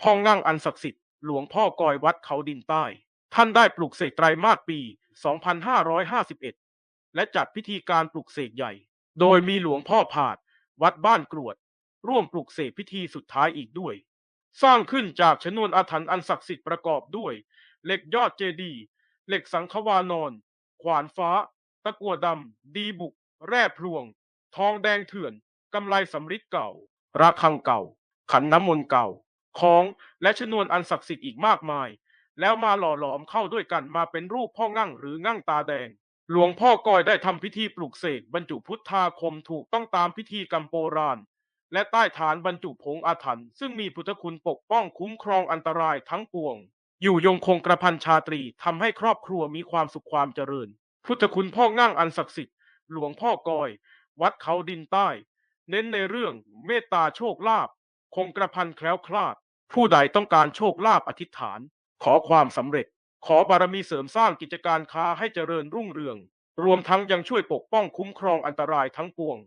พ่องั่งอันศักดิ์สิทธิ์หลวงพ่อกอยวัดเขาดินใต้ ท่านได้ปลูกเสกไตรมาสปี 2551 และจัดพิธีการปลูกเสกใหญ่ โดยมีหลวงพ่อผาด วัดบ้านกรวด ร่วมปลูกเสกพิธีสุดท้ายอีกด้วย สร้างขึ้นจากชนวนอาถรรพ์อันศักดิ์สิทธิ์ประกอบด้วย เหล็กยอดเจดีย์เหล็กสังขวานอน ขวานฟ้า ตะกัวดำ ดีบุก แร่พรวง ทองแดงเถื่อน กำไลสำริดเก่า ระฆังเก่า ขันน้ำมนต์เก่า ของและชนวนอันศักดิ์สิทธิ์อีกมากมาย แล้วมาหล่อหลอมเข้าด้วยกันมาเป็นรูปพ่องั่งหรืองั่งตาแดง หลวงพ่อก้อยได้ทำพิธีปลุกเสกบรรจุพุทธาคมถูกต้องตามพิธีกรรมโบราณ และใต้ฐานบรรจุผงอาถรรพ์ซึ่งมีพุทธคุณปกป้องคุ้มครองอันตรายทั้งปวง อยู่ยงคงกระพันชาตรีทำให้ครอบครัวมีความสุขความเจริญ พุทธคุณพ่องั่งอันศักดิ์สิทธิ์ หลวงพ่อก้อย วัดเขาดินใต้ เน้นในเรื่องเมตตาโชคลาภคงกระพันแคล้วคลาด ผู้ใดต้องการโชคลาภอธิษฐาน ขอความสำเร็จ ขอบารมีเสริมสร้างกิจการค้าให้เจริญรุ่งเรือง รวมทั้งยังช่วยปกป้องคุ้มครองอันตรายทั้งปวง